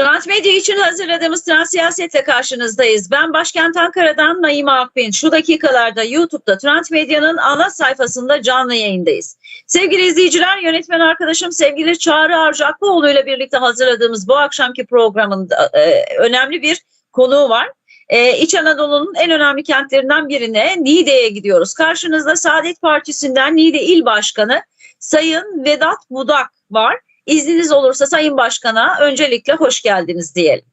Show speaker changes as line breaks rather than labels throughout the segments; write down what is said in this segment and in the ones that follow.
Transmedya için hazırladığımız Transsiyaset'le karşınızdayız. Ben başkent Ankara'dan Naime Akbin. Şu dakikalarda YouTube'da Transmedya'nın ana sayfasında canlı yayındayız. Sevgili izleyiciler, yönetmen arkadaşım sevgili Çağrı Arcaklıoğlu ile birlikte hazırladığımız bu akşamki programında e, önemli bir konuğu var. Ee, İç Anadolu'nun en önemli kentlerinden birine Niğde'ye gidiyoruz. Karşınızda Saadet Partisi'nden Niğde İl Başkanı Sayın Vedat Budak var. İzniniz olursa Sayın Başkan'a öncelikle hoş geldiniz diyelim.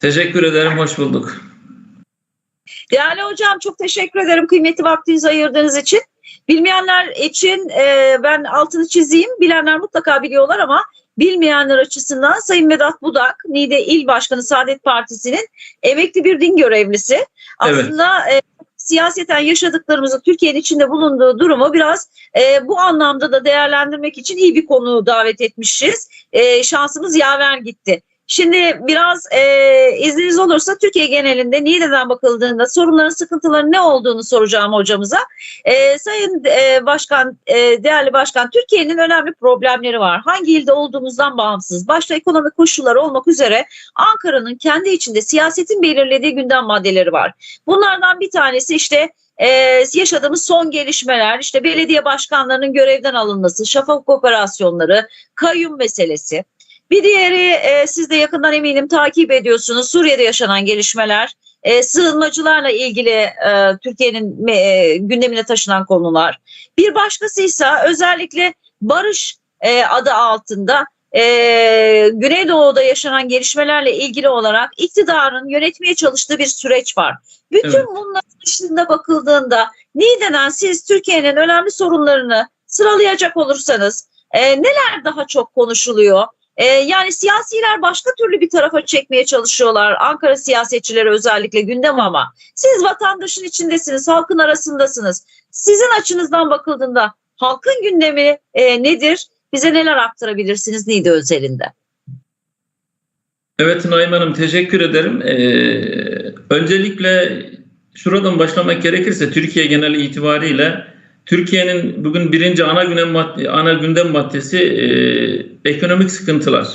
Teşekkür ederim, hoş bulduk.
Değerli hocam çok teşekkür ederim kıymetli vaktinizi ayırdığınız için. Bilmeyenler için e, ben altını çizeyim. Bilenler mutlaka biliyorlar ama bilmeyenler açısından Sayın Vedat Budak, Niğde İl Başkanı Saadet Partisi'nin emekli bir din görevlisi. Aslında e, siyaseten yaşadıklarımızı Türkiye'nin içinde bulunduğu durumu biraz e, bu anlamda da değerlendirmek için iyi bir konu davet etmişiz. E, şansımız yaver gitti. Şimdi biraz e, izniniz olursa Türkiye genelinde Niğde'den bakıldığında sorunların, sıkıntıların ne olduğunu soracağım hocamıza. E, Sayın e, Başkan, e, değerli Başkan, Türkiye'nin önemli problemleri var. Hangi ilde olduğumuzdan bağımsız, başta ekonomik koşullar olmak üzere Ankara'nın kendi içinde siyasetin belirlediği gündem maddeleri var. Bunlardan bir tanesi işte e, yaşadığımız son gelişmeler, işte belediye başkanlarının görevden alınması, şafak operasyonları, kayyum meselesi. Bir diğeri e, siz de yakından eminim takip ediyorsunuz Suriye'de yaşanan gelişmeler, e, sığınmacılarla ilgili e, Türkiye'nin e, gündemine taşınan konular. Bir başkası ise özellikle barış e, adı altında e, Güneydoğu'da yaşanan gelişmelerle ilgili olarak iktidarın yönetmeye çalıştığı bir süreç var. Bütün
Evet.
bunların dışında bakıldığında Niğde'den siz Türkiye'nin önemli sorunlarını sıralayacak olursanız e, neler daha çok konuşuluyor? E, yani siyasiler başka türlü bir tarafa çekmeye çalışıyorlar. Ankara siyasetçileri özellikle gündem ama siz vatandaşın içindesiniz, halkın arasındasınız. Sizin açınızdan bakıldığında halkın gündemi e, nedir? Bize neler aktarabilirsiniz Niğde özelinde?
Evet Naim Hanım teşekkür ederim. Ee, öncelikle şuradan başlamak gerekirse Türkiye geneli itibariyle Türkiye'nin bugün birinci ana gündem, madde, ana gündem maddesi e, ekonomik sıkıntılar.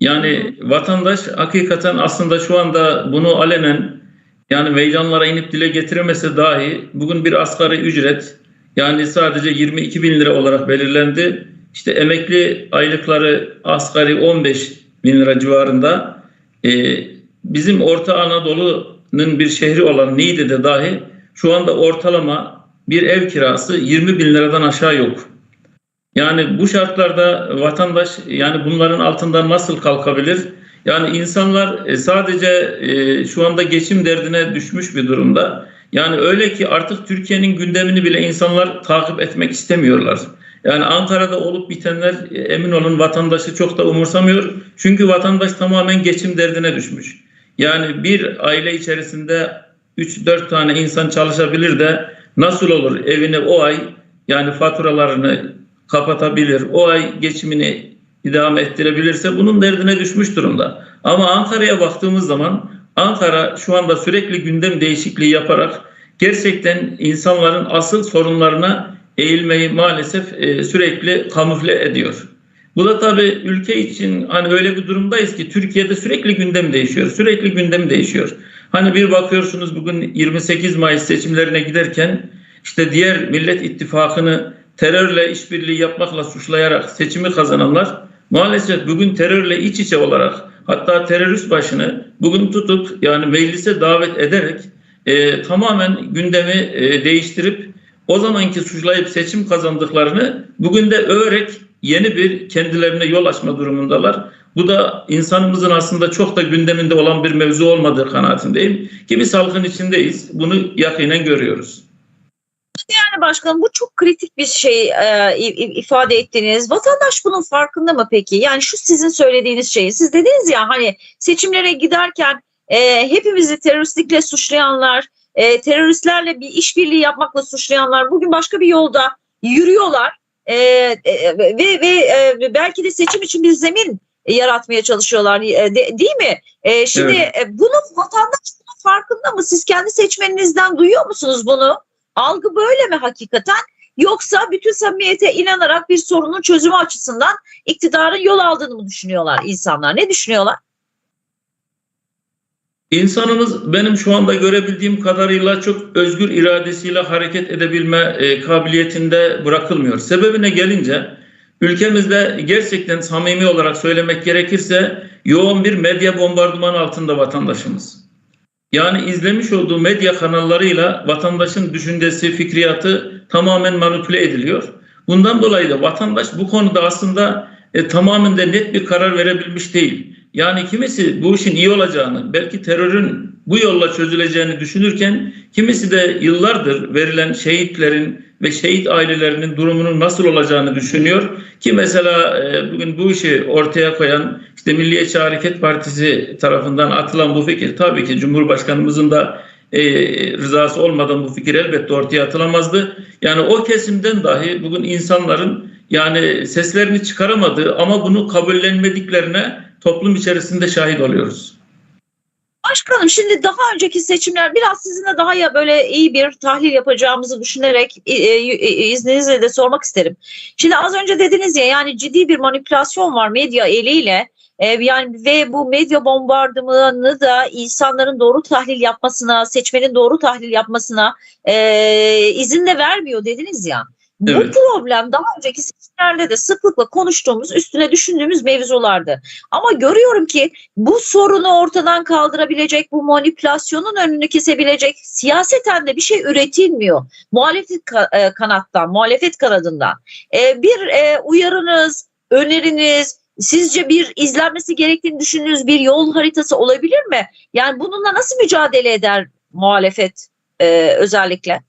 Yani vatandaş hakikaten aslında şu anda bunu alenen yani meydanlara inip dile getiremese dahi bugün bir asgari ücret yani sadece 22 bin lira olarak belirlendi. İşte emekli aylıkları asgari 15 bin lira civarında. Ee, bizim Orta Anadolu'nun bir şehri olan Niğde'de dahi şu anda ortalama bir ev kirası 20 bin liradan aşağı yok. Yani bu şartlarda vatandaş yani bunların altından nasıl kalkabilir? Yani insanlar e, sadece e, şu anda geçim derdine düşmüş bir durumda. Yani öyle ki artık Türkiye'nin gündemini bile insanlar takip etmek istemiyorlar. Yani Ankara'da olup bitenler e, emin olun vatandaşı çok da umursamıyor. Çünkü vatandaş tamamen geçim derdine düşmüş. Yani bir aile içerisinde 3-4 tane insan çalışabilir de nasıl olur evini o ay yani faturalarını kapatabilir, o ay geçimini idame ettirebilirse bunun derdine düşmüş durumda. Ama Ankara'ya baktığımız zaman Ankara şu anda sürekli gündem değişikliği yaparak gerçekten insanların asıl sorunlarına eğilmeyi maalesef e, sürekli kamufle ediyor. Bu da tabii ülke için hani öyle bir durumdayız ki Türkiye'de sürekli gündem değişiyor. Sürekli gündem değişiyor. Hani bir bakıyorsunuz bugün 28 Mayıs seçimlerine giderken işte diğer Millet İttifakı'nı terörle işbirliği yapmakla suçlayarak seçimi kazananlar maalesef bugün terörle iç içe olarak hatta terörist başını bugün tutup yani meclise davet ederek e, tamamen gündemi e, değiştirip o zamanki suçlayıp seçim kazandıklarını bugün de öğerek yeni bir kendilerine yol açma durumundalar. Bu da insanımızın aslında çok da gündeminde olan bir mevzu olmadığı kanaatindeyim. Ki biz içindeyiz. Bunu yakinen görüyoruz.
Yani başkanım bu çok kritik bir şey e, ifade ettiniz. Vatandaş bunun farkında mı peki? Yani şu sizin söylediğiniz şeyi. Siz dediniz ya hani seçimlere giderken e, hepimizi teröristlikle suçlayanlar, e, teröristlerle bir işbirliği yapmakla suçlayanlar bugün başka bir yolda yürüyorlar. E, e, ve ve e, belki de seçim için bir zemin yaratmaya çalışıyorlar e, de, değil mi? E, şimdi
Evet.
e, bunu vatandaş farkında mı? Siz kendi seçmeninizden duyuyor musunuz bunu? Algı böyle mi hakikaten? Yoksa bütün samimiyete inanarak bir sorunun çözümü açısından iktidarın yol aldığını mı düşünüyorlar insanlar? Ne düşünüyorlar?
İnsanımız benim şu anda görebildiğim kadarıyla çok özgür iradesiyle hareket edebilme e, kabiliyetinde bırakılmıyor. Sebebine gelince ülkemizde gerçekten samimi olarak söylemek gerekirse yoğun bir medya bombardımanı altında vatandaşımız. Yani izlemiş olduğu medya kanallarıyla vatandaşın düşüncesi, fikriyatı tamamen manipüle ediliyor. Bundan dolayı da vatandaş bu konuda aslında e, tamamen de net bir karar verebilmiş değil. Yani kimisi bu işin iyi olacağını, belki terörün bu yolla çözüleceğini düşünürken kimisi de yıllardır verilen şehitlerin ve şehit ailelerinin durumunun nasıl olacağını düşünüyor. Ki mesela e, bugün bu işi ortaya koyan işte Milliyetçi Hareket Partisi tarafından atılan bu fikir tabii ki Cumhurbaşkanımızın da e, rızası olmadan bu fikir elbette ortaya atılamazdı. Yani o kesimden dahi bugün insanların yani seslerini çıkaramadığı ama bunu kabullenmediklerine toplum içerisinde şahit oluyoruz.
Başkanım şimdi daha önceki seçimler biraz sizinle daha ya böyle iyi bir tahlil yapacağımızı düşünerek e, e, izninizle de sormak isterim. Şimdi az önce dediniz ya yani ciddi bir manipülasyon var medya eliyle. E, yani ve bu medya bombardımanı da insanların doğru tahlil yapmasına, seçmenin doğru tahlil yapmasına e, izin de vermiyor dediniz ya. Bu
Evet.
problem daha önceki seçimlerde de sıklıkla konuştuğumuz, üstüne düşündüğümüz mevzulardı. Ama görüyorum ki bu sorunu ortadan kaldırabilecek, bu manipülasyonun önünü kesebilecek siyaseten de bir şey üretilmiyor. Muhalefet e, kanattan, muhalefet kanadından. E, bir e, uyarınız, öneriniz, sizce bir izlenmesi gerektiğini düşündüğünüz bir yol haritası olabilir mi? Yani bununla nasıl mücadele eder muhalefet özellikle?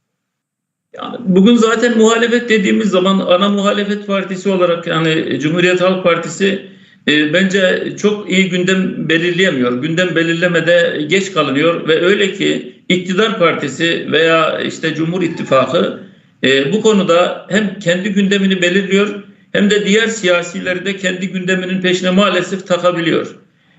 Yani bugün zaten muhalefet dediğimiz zaman ana muhalefet partisi olarak yani Cumhuriyet Halk Partisi e, bence çok iyi gündem belirleyemiyor. Gündem belirlemede geç kalınıyor ve öyle ki iktidar partisi veya işte Cumhur İttifakı e, bu konuda hem kendi gündemini belirliyor hem de diğer siyasileri de kendi gündeminin peşine maalesef takabiliyor.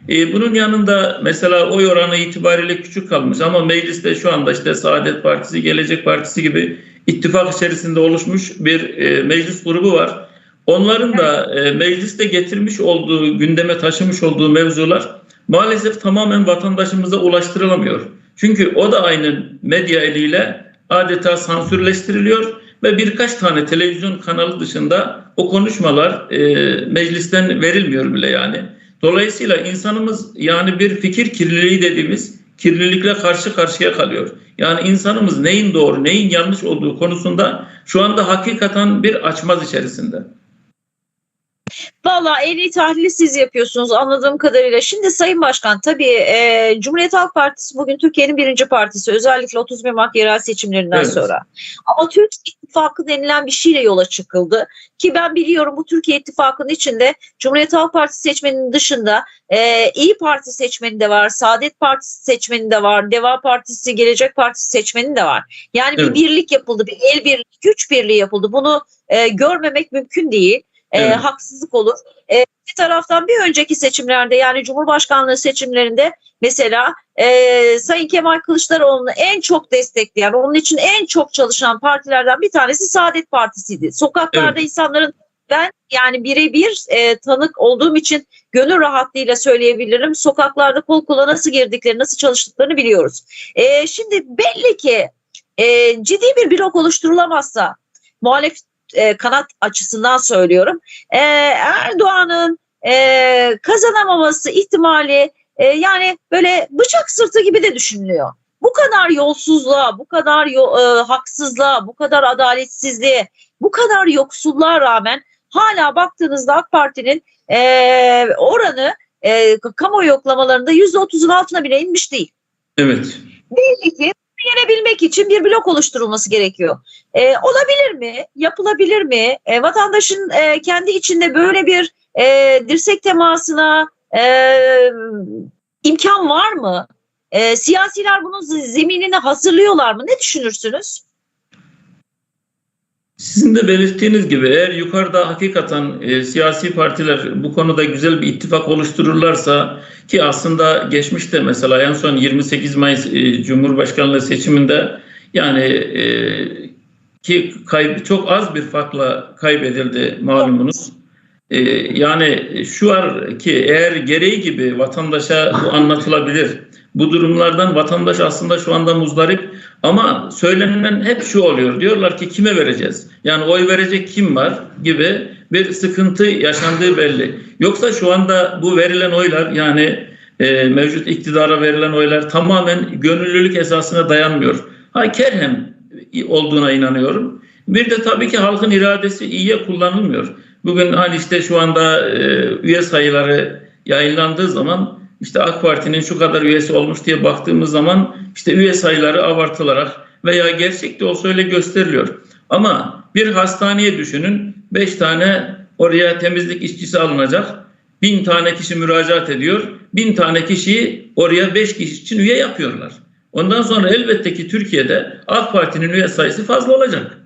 E, bunun yanında mesela oy oranı itibariyle küçük kalmış ama mecliste şu anda işte Saadet Partisi, Gelecek Partisi gibi ittifak içerisinde oluşmuş bir e, meclis grubu var. Onların da e, mecliste getirmiş olduğu, gündeme taşımış olduğu mevzular maalesef tamamen vatandaşımıza ulaştırılamıyor. Çünkü o da aynı medya eliyle adeta sansürleştiriliyor ve birkaç tane televizyon kanalı dışında o konuşmalar e, meclisten verilmiyor bile yani. Dolayısıyla insanımız yani bir fikir kirliliği dediğimiz kirlilikle karşı karşıya kalıyor. Yani insanımız neyin doğru, neyin yanlış olduğu konusunda şu anda hakikaten bir açmaz içerisinde.
Valla en iyi tahlili siz yapıyorsunuz anladığım kadarıyla. Şimdi Sayın Başkan tabii e, Cumhuriyet Halk Partisi bugün Türkiye'nin birinci partisi. Özellikle 31 Mart yerel seçimlerinden
Evet.
sonra. Ama Türk İttifakı denilen bir şeyle yola çıkıldı. Ki ben biliyorum bu Türkiye İttifakı'nın içinde Cumhuriyet Halk Partisi seçmeninin dışında e, İyi Parti seçmeni de var, Saadet Partisi seçmeni de var, Deva Partisi, Gelecek Partisi seçmeni de var. Yani
Evet.
bir birlik yapıldı, bir el birliği, güç birliği yapıldı. Bunu e, görmemek mümkün değil. E,
Evet.
haksızlık olur. E, bir taraftan bir önceki seçimlerde yani Cumhurbaşkanlığı seçimlerinde mesela e, Sayın Kemal Kılıçdaroğlu'nu en çok destekleyen, onun için en çok çalışan partilerden bir tanesi Saadet Partisi'ydi. Sokaklarda insanların ben yani birebir e, tanık olduğum için gönül rahatlığıyla söyleyebilirim. Sokaklarda kol kola nasıl girdikleri, nasıl çalıştıklarını biliyoruz. E, şimdi belli ki e, ciddi bir blok oluşturulamazsa muhalef e, kanat açısından söylüyorum. E, Erdoğan'ın e, kazanamaması ihtimali e, yani böyle bıçak sırtı gibi de düşünülüyor. Bu kadar yolsuzluğa, bu kadar yo- e, haksızlığa, bu kadar adaletsizliğe, bu kadar yoksulluğa rağmen hala baktığınızda AK Parti'nin e, oranı e, kamuoyu yoklamalarında %30'un altına bile inmiş değil
Evet.
belli ki yenebilmek için bir blok oluşturulması gerekiyor. Ee, olabilir mi? Yapılabilir mi? Ee, vatandaşın e, kendi içinde böyle bir e, dirsek temasına e, imkan var mı? E, siyasiler bunun zeminini hazırlıyorlar mı? Ne düşünürsünüz?
Sizin de belirttiğiniz gibi eğer yukarıda hakikaten e, siyasi partiler bu konuda güzel bir ittifak oluştururlarsa ki aslında geçmişte mesela en son 28 Mayıs e, Cumhurbaşkanlığı seçiminde yani e, ki kayb çok az bir farkla kaybedildi malumunuz. E, yani şu var ki eğer gereği gibi vatandaşa bu anlatılabilir. Bu durumlardan vatandaş aslında şu anda muzdarip ama söylenen hep şu oluyor. Diyorlar ki kime vereceğiz? Yani oy verecek kim var gibi bir sıkıntı yaşandığı belli. Yoksa şu anda bu verilen oylar yani e, mevcut iktidara verilen oylar tamamen gönüllülük esasına dayanmıyor. Ha kerhem olduğuna inanıyorum. Bir de tabii ki halkın iradesi iyiye kullanılmıyor. Bugün hani işte şu anda e, üye sayıları yayınlandığı zaman işte AK Parti'nin şu kadar üyesi olmuş diye baktığımız zaman işte üye sayıları abartılarak veya gerçek de olsa öyle gösteriliyor. Ama bir hastaneye düşünün 5 tane oraya temizlik işçisi alınacak. Bin tane kişi müracaat ediyor. Bin tane kişiyi oraya 5 kişi için üye yapıyorlar. Ondan sonra elbette ki Türkiye'de AK Parti'nin üye sayısı fazla olacak.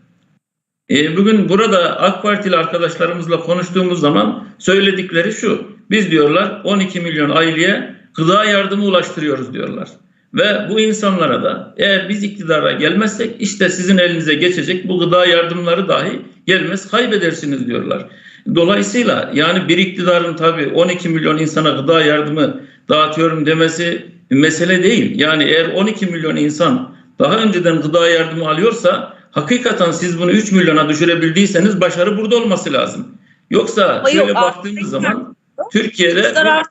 E, bugün burada AK Partili arkadaşlarımızla konuştuğumuz zaman söyledikleri şu. Biz diyorlar 12 milyon aileye gıda yardımı ulaştırıyoruz diyorlar. Ve bu insanlara da eğer biz iktidara gelmezsek işte sizin elinize geçecek bu gıda yardımları dahi gelmez kaybedersiniz diyorlar. Dolayısıyla yani bir iktidarın tabii 12 milyon insana gıda yardımı dağıtıyorum demesi mesele değil. Yani eğer 12 milyon insan daha önceden gıda yardımı alıyorsa hakikaten siz bunu 3 milyona düşürebildiyseniz başarı burada olması lazım. Yoksa
Ama
şöyle
yok,
baktığımız zaman Türkiye'de
İktidar.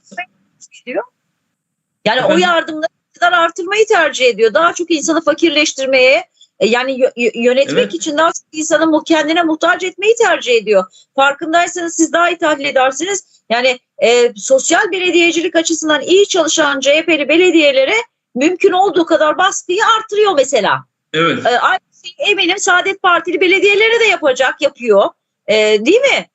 Yani o yardımları iktidar artırmayı tercih ediyor. Daha çok insanı fakirleştirmeye, e, yani yö- yö- yönetmek
Evet.
için daha çok insanı kendine muhtaç etmeyi tercih ediyor. Farkındaysanız siz daha iyi tahlil edersiniz. Yani e, sosyal belediyecilik açısından iyi çalışan CHP'li belediyelere mümkün olduğu kadar baskıyı artırıyor mesela.
evet
E, aynı eminim Saadet Partili belediyelere de yapacak, yapıyor. E, değil mi?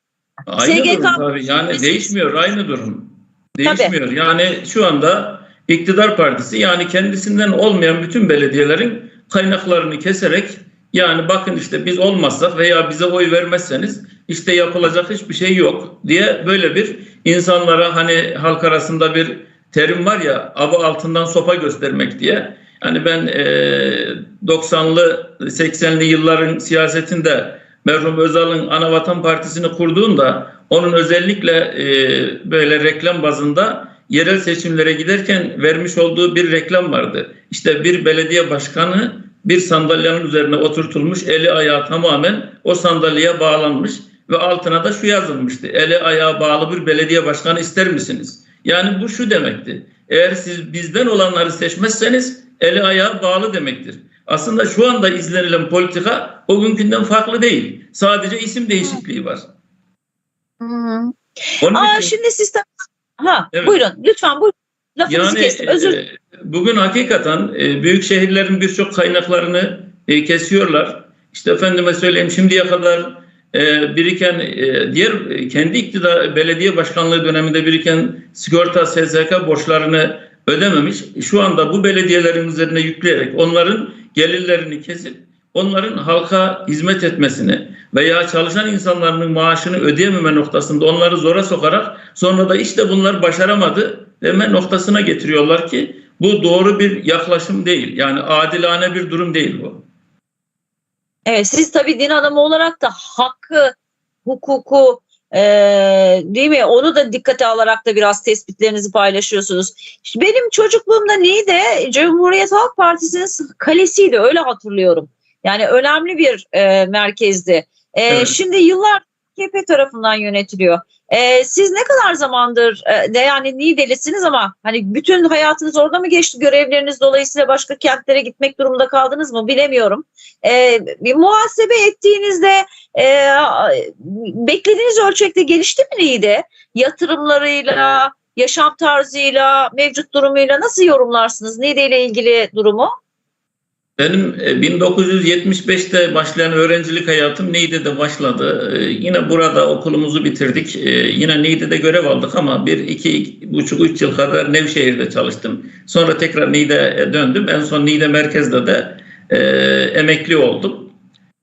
Aynı
SGK
durum tabii. Yani
Biz-
değişmiyor aynı durum. Değişmiyor. Yani şu anda iktidar partisi yani kendisinden olmayan bütün belediyelerin kaynaklarını keserek yani bakın işte biz olmazsak veya bize oy vermezseniz işte yapılacak hiçbir şey yok diye böyle bir insanlara hani halk arasında bir terim var ya aba altından sopa göstermek diye. Yani ben eee 90'lı 80'li yılların siyasetinde merhum Özal'ın Anavatan Partisi'ni kurduğunda onun özellikle e, böyle reklam bazında yerel seçimlere giderken vermiş olduğu bir reklam vardı. İşte bir belediye başkanı bir sandalyenin üzerine oturtulmuş, eli ayağı tamamen o sandalyeye bağlanmış ve altına da şu yazılmıştı. Eli ayağı bağlı bir belediye başkanı ister misiniz? Yani bu şu demekti. Eğer siz bizden olanları seçmezseniz eli ayağı bağlı demektir. Aslında şu anda izlenilen politika o günkünden farklı değil. Sadece isim değişikliği var. Onun
Aa,
için-
şimdi sistem... Ha,
Evet.
buyurun lütfen buyurun. Lafınızı
yani
kestim. Özür
e, bugün hakikaten e, büyük şehirlerin birçok kaynaklarını e, kesiyorlar. İşte efendime söyleyeyim şimdiye kadar e, biriken e, diğer e, kendi iktidar belediye başkanlığı döneminde biriken sigorta SSK borçlarını ödememiş. Şu anda bu belediyelerin üzerine yükleyerek onların gelirlerini kesip onların halka hizmet etmesini veya çalışan insanların maaşını ödeyememe noktasında onları zora sokarak sonra da işte bunlar başaramadı deme noktasına getiriyorlar ki bu doğru bir yaklaşım değil. Yani adilane bir durum değil bu.
Evet siz tabii din adamı olarak da hakkı, hukuku e, değil mi? Onu da dikkate alarak da biraz tespitlerinizi paylaşıyorsunuz. İşte benim çocukluğumda Niğde Cumhuriyet Halk Partisi'nin kalesiydi öyle hatırlıyorum. Yani önemli bir e, merkezdi. E,
Evet.
Şimdi yıllar AKP tarafından yönetiliyor. E, siz ne kadar zamandır e, de yani Niğdelisiniz ama hani bütün hayatınız orada mı geçti? Görevleriniz dolayısıyla başka kentlere gitmek durumunda kaldınız mı bilemiyorum. E, bir muhasebe ettiğinizde e, beklediğiniz ölçekte gelişti mi Niğde? Yatırımlarıyla, yaşam tarzıyla, mevcut durumuyla nasıl yorumlarsınız Niğde ile ilgili durumu?
Benim e, 1975'te başlayan öğrencilik hayatım Niğde'de başladı. E, Yine burada okulumuzu bitirdik. E, Yine Niğde'de görev aldık ama bir, iki, buçuk, üç yıl kadar Nevşehir'de çalıştım. Sonra tekrar Niğde'ye döndüm. En son Niğde merkezde de e, emekli oldum.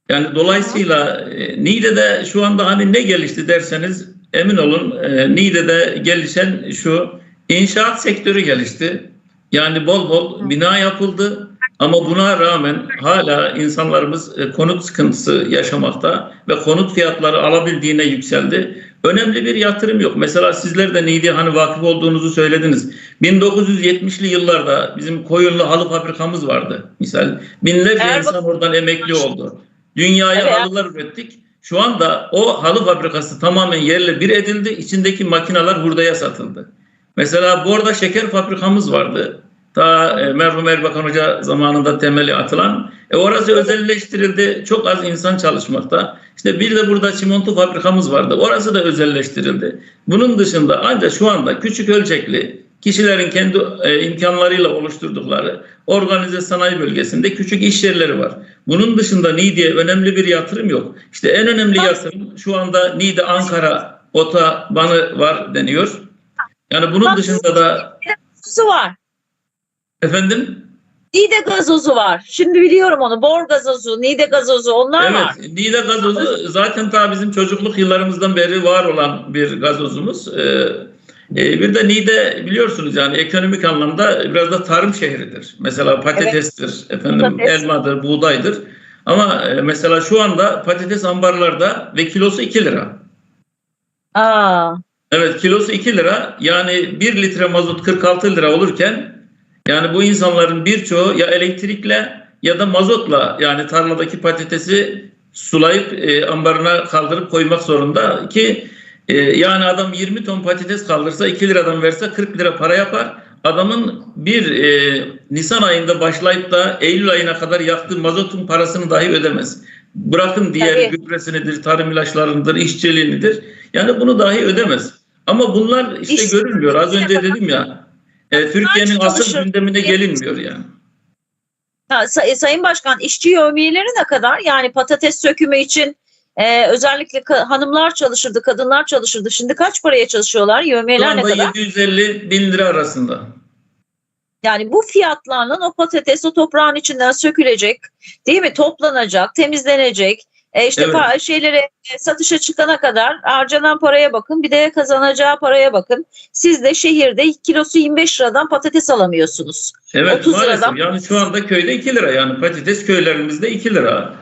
Yani dolayısıyla e, Niğde'de şu anda hani ne gelişti derseniz emin olun e, Niğde'de gelişen şu inşaat sektörü gelişti. Yani bol bol bina yapıldı. Ama buna rağmen hala insanlarımız e, konut sıkıntısı yaşamakta ve konut fiyatları alabildiğine yükseldi. önemli bir yatırım yok. Mesela sizler de neydi hani vakıf olduğunuzu söylediniz. 1970'li yıllarda bizim Koyunlu halı fabrikamız vardı. Misal binlerce
Erbakan-
insan oradan emekli oldu. Dünyaya
Evet.
halılar ürettik. Şu anda o halı fabrikası tamamen yerle bir edildi. İçindeki makineler hurdaya satıldı. Mesela Borda şeker fabrikamız vardı. Ta e, merhum Erbakan Hoca zamanında temeli atılan. E, orası özelleştirildi. Çok az insan çalışmakta. İşte bir de burada çimento fabrikamız vardı. Orası da özelleştirildi. Bunun dışında ancak şu anda küçük ölçekli kişilerin kendi e, imkanlarıyla oluşturdukları organize sanayi bölgesinde küçük iş yerleri var. Bunun dışında Niğde'ye önemli bir yatırım yok. İşte en önemli yatırım şu anda Niğde Ankara otobanı var deniyor. Yani bunun dışında da
Gazozu var.
Efendim
Niğde gazozu var. Şimdi biliyorum onu. Bor gazozu, Niğde gazozu onlar var.
Evet, Niğde gazozu zaten ta bizim çocukluk yıllarımızdan beri var olan bir gazozumuz. Ee, e, bir de Niğde biliyorsunuz yani ekonomik anlamda biraz da tarım şehridir. Mesela patatestir, efendim
Patates.
elmadır, buğdaydır. Ama e, mesela şu anda patates ambarlarda ve kilosu 2 lira.
Aa,
Evet kilosu 2 lira yani 1 litre mazot 46 lira olurken yani bu insanların birçoğu ya elektrikle ya da mazotla yani tarladaki patatesi sulayıp e, ambarına kaldırıp koymak zorunda ki e, yani adam 20 ton patates kaldırsa 2 liradan verse 40 lira para yapar. Adamın bir e, Nisan ayında başlayıp da Eylül ayına kadar yaktığı mazotun parasını dahi ödemez. Bırakın diğer
Tabii.
gübresinidir, tarım ilaçlarındır, işçiliğinidir. Yani bunu dahi ödemez. Ama bunlar işte
İşte-
görülmüyor. Az önce dedim ya. E, Türkiye'nin asıl gündemine gelinmiyor yani.
Say- Sayın Başkan işçi yevmiyeleri ne kadar? Yani patates sökümü için e, özellikle hanımlar çalışırdı, kadınlar çalışırdı. Şimdi kaç paraya çalışıyorlar?
Şu
Yevmiyeler ne kadar?
750 bin lira arasında.
Yani bu fiyatlarla o patates o toprağın içinden sökülecek, değil mi? Toplanacak, temizlenecek. E işte
Evet.
şeylere e, satışa çıkana kadar harcanan paraya bakın, bir de kazanacağı paraya bakın. Siz de şehirde kilosu 25 liradan patates alamıyorsunuz.
Evet
30
maalesef.
liradan-
Yani şu anda köyde 2 lira. Yani patates köylerimizde 2 lira.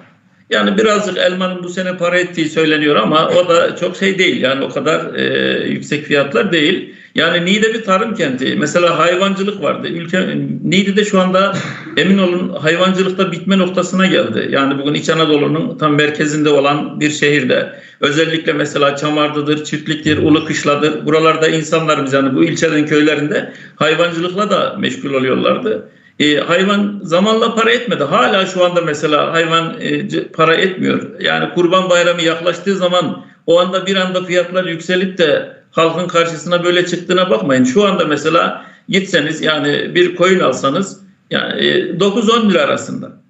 Yani birazcık elmanın bu sene para ettiği söyleniyor ama o da çok şey değil. Yani o kadar e, yüksek fiyatlar değil. Yani Niğde bir tarım kenti. Mesela hayvancılık vardı. Ülke Niğde'de şu anda emin olun hayvancılıkta bitme noktasına geldi. Yani bugün İç Anadolu'nun tam merkezinde olan bir şehirde. Özellikle mesela Çamardı'dır, Çiftlik'tir, Ulukışla'dır. Buralarda insanlarımız yani bu ilçelerin köylerinde hayvancılıkla da meşgul oluyorlardı. E, hayvan zamanla para etmedi. Hala şu anda mesela hayvan e, para etmiyor. Yani Kurban Bayramı yaklaştığı zaman o anda bir anda fiyatlar yükselip de halkın karşısına böyle çıktığına bakmayın. Şu anda mesela gitseniz yani bir koyun alsanız yani e, 9-10 lira arasında.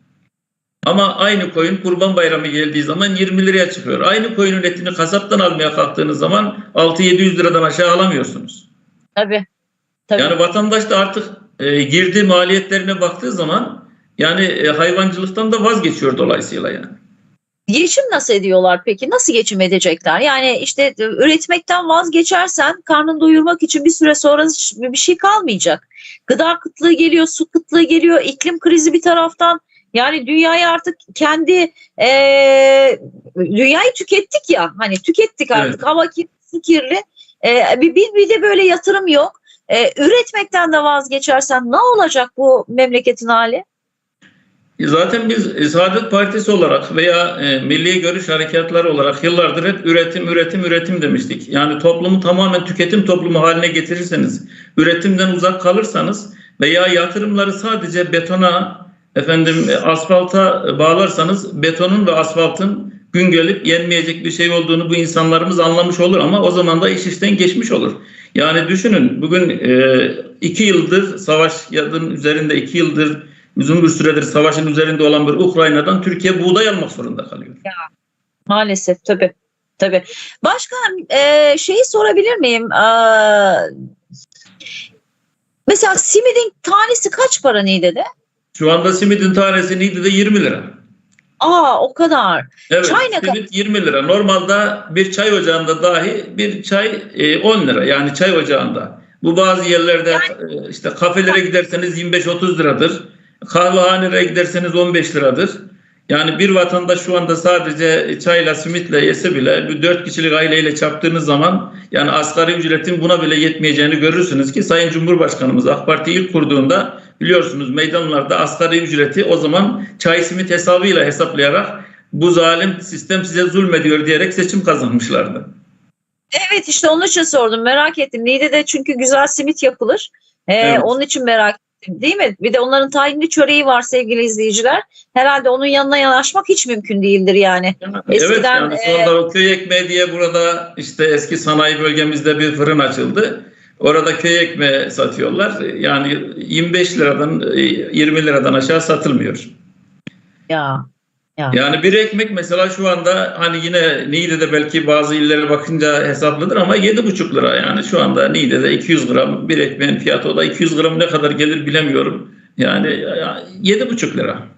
Ama aynı koyun Kurban Bayramı geldiği zaman 20 liraya çıkıyor. Aynı koyunun etini kasaptan almaya kalktığınız zaman 6-700 liradan aşağı alamıyorsunuz.
Tabii. Tabii.
Yani vatandaş da artık e, girdi maliyetlerine baktığı zaman yani e, hayvancılıktan da vazgeçiyor dolayısıyla yani.
Geçim nasıl ediyorlar peki? Nasıl geçim edecekler? Yani işte e, üretmekten vazgeçersen karnını doyurmak için bir süre sonra bir şey kalmayacak. Gıda kıtlığı geliyor, su kıtlığı geliyor, iklim krizi bir taraftan. Yani dünyayı artık kendi e, dünyayı tükettik ya hani tükettik artık
Evet.
hava kirli, su kirli. E, bir, bir, bir de böyle yatırım yok. E, üretmekten de vazgeçersen ne olacak bu memleketin hali?
Zaten biz Saadet Partisi olarak veya e, Milli Görüş Harekatları olarak yıllardır hep üretim, üretim, üretim demiştik. Yani toplumu tamamen tüketim toplumu haline getirirseniz, üretimden uzak kalırsanız veya yatırımları sadece betona, efendim e, asfalta bağlarsanız betonun ve asfaltın gün gelip yenmeyecek bir şey olduğunu bu insanlarımız anlamış olur ama o zaman da iş işten geçmiş olur. Yani düşünün bugün e, iki yıldır savaş yadın üzerinde iki yıldır uzun bir süredir savaşın üzerinde olan bir Ukrayna'dan Türkiye buğday almak zorunda kalıyor.
Maalesef tabii. Tabii. Başkan e, şeyi sorabilir miyim? Aa, mesela simidin tanesi kaç para Niğde'de?
Şu anda simidin tanesi Niğde'de 20 lira.
Aa o kadar.
Evet,
Çay ne kadar?
simit 20 lira. Normalde bir çay ocağında dahi bir çay e, 10 lira. Yani çay ocağında. Bu bazı yerlerde e, işte kafelere giderseniz 25-30 liradır. Kahvehanelere giderseniz 15 liradır. Yani bir vatandaş şu anda sadece çayla simitle yese bile bir dört kişilik aileyle çarptığınız zaman yani asgari ücretin buna bile yetmeyeceğini görürsünüz ki Sayın Cumhurbaşkanımız AK Parti ilk kurduğunda biliyorsunuz meydanlarda asgari ücreti o zaman çay simit hesabıyla hesaplayarak bu zalim sistem size zulmediyor diyerek seçim kazanmışlardı.
Evet işte onun için sordum merak ettim. Niğde'de çünkü güzel simit yapılır. Ee,
Evet.
Onun için merak ettim değil mi? Bir de onların tahinli çöreği var sevgili izleyiciler. Herhalde onun yanına yanaşmak hiç mümkün değildir yani.
evet
Eskiden,
yani şu anda o köy ekmeği diye burada işte eski sanayi bölgemizde bir fırın açıldı. Orada köy ekmeği satıyorlar. Yani 25 liradan 20 liradan aşağı satılmıyor.
Ya.
Yani bir ekmek mesela şu anda hani yine Niğde'de belki bazı illere bakınca hesaplıdır ama 7,5 lira yani şu anda Niğde'de 200 gram bir ekmeğin fiyatı o da 200 gram ne kadar gelir bilemiyorum. Yani 7,5 lira.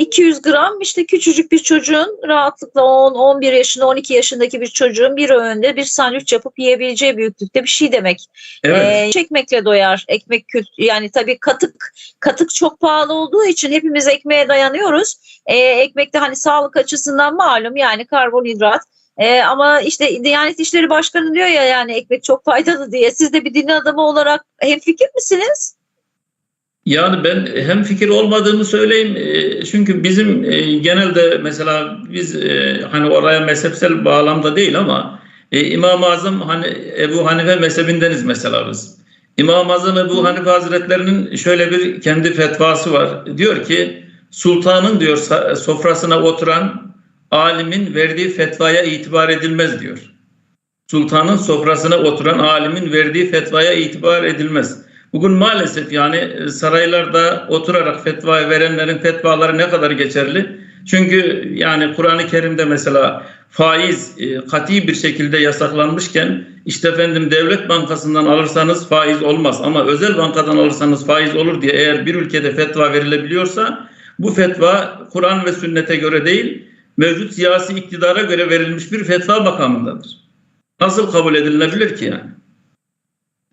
200 gram işte küçücük bir çocuğun rahatlıkla 10-11 yaşında 12 yaşındaki bir çocuğun bir öğünde bir sandviç yapıp yiyebileceği büyüklükte bir şey demek.
Evet.
Ee, ekmekle doyar. Ekmek kült yani tabii katık katık çok pahalı olduğu için hepimiz ekmeğe dayanıyoruz. Ee, ekmekte hani sağlık açısından malum yani karbonhidrat. Ee, ama işte Diyanet İşleri Başkanı diyor ya yani ekmek çok faydalı diye. Siz de bir din adamı olarak hemfikir misiniz?
Yani ben hem fikir olmadığımı söyleyeyim. E, Çünkü bizim e, genelde mesela biz e, hani oraya mezhepsel bağlamda değil ama e, İmam-ı Azam hani Ebu Hanife mezhebindeniz mesela biz. İmam-ı Azam Ebu Hanife Hazretlerinin şöyle bir kendi fetvası var. Diyor ki sultanın diyor sofrasına oturan alimin verdiği fetvaya itibar edilmez diyor. Sultanın sofrasına oturan alimin verdiği fetvaya itibar edilmez. Bugün maalesef yani e, saraylarda oturarak fetva verenlerin fetvaları ne kadar geçerli? Çünkü yani Kur'an-ı Kerim'de mesela faiz e, kati bir şekilde yasaklanmışken işte efendim devlet bankasından alırsanız faiz olmaz ama özel bankadan alırsanız faiz olur diye eğer bir ülkede fetva verilebiliyorsa bu fetva Kur'an ve sünnete göre değil mevcut siyasi iktidara göre verilmiş bir fetva makamındadır. Nasıl kabul edilebilir ki yani?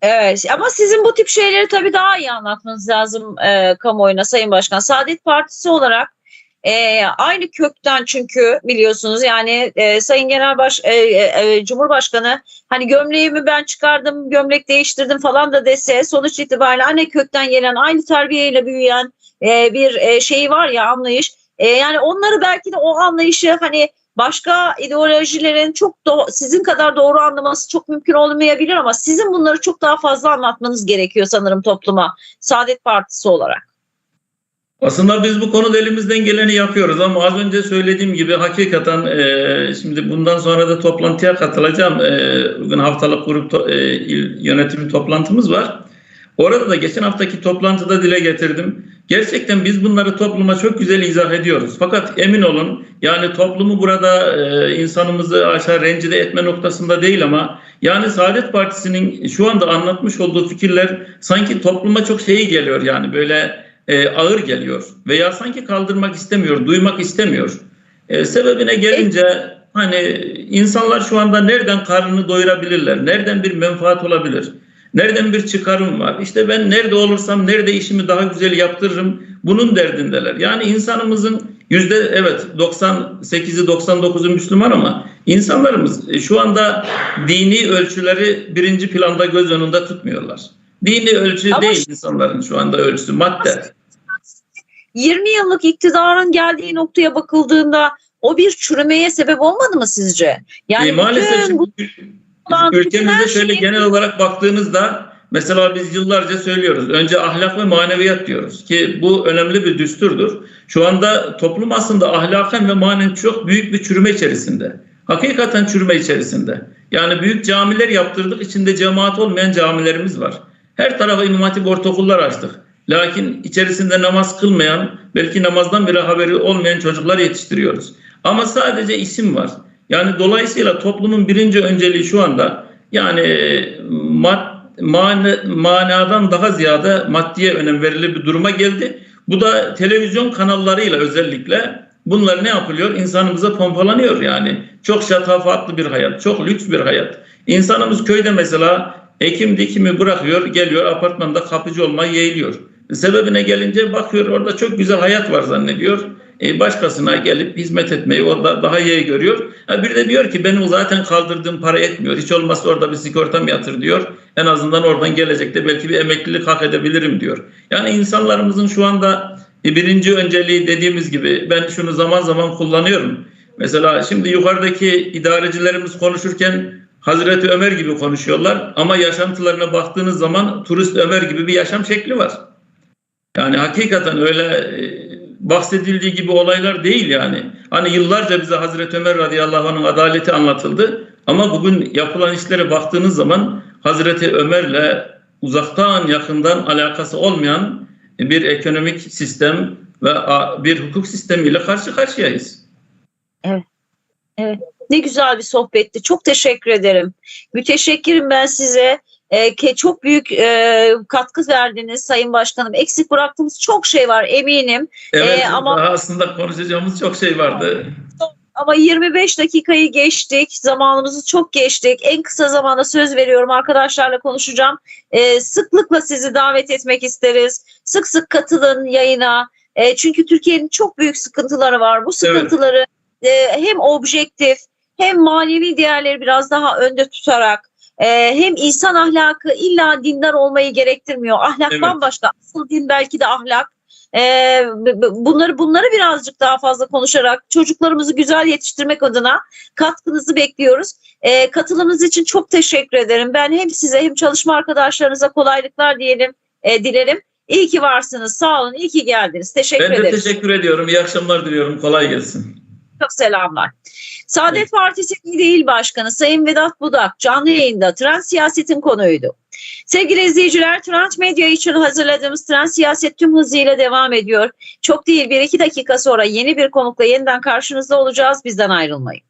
Evet ama sizin bu tip şeyleri tabii daha iyi anlatmanız lazım e, kamuoyuna Sayın Başkan. Saadet Partisi olarak e, aynı kökten çünkü biliyorsunuz yani e, Sayın Genel Baş e, e, Cumhurbaşkanı hani gömleğimi ben çıkardım gömlek değiştirdim falan da dese sonuç itibariyle aynı kökten gelen aynı terbiyeyle büyüyen e, bir e, şey var ya anlayış. E, yani onları belki de o anlayışı hani başka ideolojilerin çok do- sizin kadar doğru anlaması çok mümkün olmayabilir ama sizin bunları çok daha fazla anlatmanız gerekiyor sanırım topluma Saadet Partisi olarak.
Aslında biz bu konuda elimizden geleni yapıyoruz ama az önce söylediğim gibi hakikaten e, şimdi bundan sonra da toplantıya katılacağım. E, bugün haftalık grup to- e, il yönetimi toplantımız var. Orada da geçen haftaki toplantıda dile getirdim. Gerçekten biz bunları topluma çok güzel izah ediyoruz. Fakat emin olun yani toplumu burada e, insanımızı aşağı rencide etme noktasında değil ama yani Saadet Partisi'nin şu anda anlatmış olduğu fikirler sanki topluma çok şeyi geliyor yani böyle e, ağır geliyor veya sanki kaldırmak istemiyor, duymak istemiyor. E, sebebine gelince hani insanlar şu anda nereden karnını doyurabilirler, nereden bir menfaat olabilir, nereden bir çıkarım var. İşte ben nerede olursam, nerede işimi daha güzel yaptırırım bunun derdindeler. Yani insanımızın yüzde evet 98'i 99'u Müslüman ama insanlarımız e, şu anda dini ölçüleri birinci planda göz önünde tutmuyorlar. Dini ölçü
Ama
değil insanların şu anda ölçüsü madde.
20 yıllık iktidarın geldiği noktaya bakıldığında o bir çürümeye sebep olmadı mı sizce? Yani
E, maalesef
bu-
ülkemizde şöyle
şeyi-
genel olarak baktığınızda mesela biz yıllarca söylüyoruz. Önce ahlak ve maneviyat diyoruz ki bu önemli bir düsturdur. Şu anda toplum aslında ahlaken ve manen çok büyük bir çürüme içerisinde. Hakikaten çürüme içerisinde. Yani büyük camiler yaptırdık. içinde cemaat olmayan camilerimiz var. Her tarafa İmam Hatip ortaokullar açtık. Lakin içerisinde namaz kılmayan, belki namazdan bile haberi olmayan çocuklar yetiştiriyoruz. Ama sadece isim var. Yani dolayısıyla toplumun birinci önceliği şu anda yani mad, mane, manadan daha ziyade maddiye önem verilir bir duruma geldi. Bu da televizyon kanallarıyla özellikle bunlar ne yapılıyor? İnsanımıza pompalanıyor yani. Çok şatafatlı bir hayat, çok lüks bir hayat. İnsanımız köyde mesela ekim dikimi bırakıyor, geliyor apartmanda kapıcı olmayı yeğliyor. Sebebine gelince bakıyor orada çok güzel hayat var zannediyor. e, başkasına gelip hizmet etmeyi orada daha iyi görüyor. Ha, bir de diyor ki benim zaten kaldırdığım para etmiyor. Hiç olmazsa orada bir sigortam yatır diyor. En azından oradan gelecekte belki bir emeklilik hak edebilirim diyor. Yani insanlarımızın şu anda e, birinci önceliği dediğimiz gibi ben şunu zaman zaman kullanıyorum. Mesela şimdi yukarıdaki idarecilerimiz konuşurken Hazreti Ömer gibi konuşuyorlar ama yaşantılarına baktığınız zaman turist Ömer gibi bir yaşam şekli var. Yani hakikaten öyle e, bahsedildiği gibi olaylar değil yani. Hani yıllarca bize Hazreti Ömer radıyallahu anh'ın adaleti anlatıldı ama bugün yapılan işlere baktığınız zaman Hazreti Ömer'le uzaktan yakından alakası olmayan bir ekonomik sistem ve bir hukuk sistemiyle karşı karşıyayız.
Ne güzel bir sohbetti. Çok teşekkür ederim. Müteşekkirim ben size. Ee, ki çok büyük e, katkı verdiniz Sayın Başkanım. Eksik bıraktığımız çok şey var eminim.
Evet
Ee, ama-
daha aslında konuşacağımız çok şey vardı.
Ama 25 dakikayı geçtik. Zamanımızı çok geçtik. En kısa zamanda söz veriyorum arkadaşlarla konuşacağım. Ee, sıklıkla sizi davet etmek isteriz. Sık sık katılın yayına. Ee, çünkü Türkiye'nin çok büyük sıkıntıları var. Bu sıkıntıları e, hem objektif hem manevi değerleri biraz daha önde tutarak e, hem insan ahlakı illa dindar olmayı gerektirmiyor. Ahlak
Evet.
bambaşka. Asıl din belki de ahlak. E, bunları bunları birazcık daha fazla konuşarak çocuklarımızı güzel yetiştirmek adına katkınızı bekliyoruz. E, katılımınız için çok teşekkür ederim. Ben hem size hem çalışma arkadaşlarınıza kolaylıklar diyelim, e, dilerim. İyi ki varsınız. Sağ olun. İyi ki geldiniz. Teşekkür
Ben de
ederim.
teşekkür ediyorum. İyi akşamlar diliyorum. Kolay gelsin.
Çok selamlar. Saadet Partisi İl Başkanı Sayın Vedat Budak canlı yayında trans siyasetin konuydu. Sevgili izleyiciler Trans Medya için hazırladığımız trans siyaset tüm hızıyla devam ediyor. Çok değil bir iki dakika sonra yeni bir konukla yeniden karşınızda olacağız. Bizden ayrılmayın.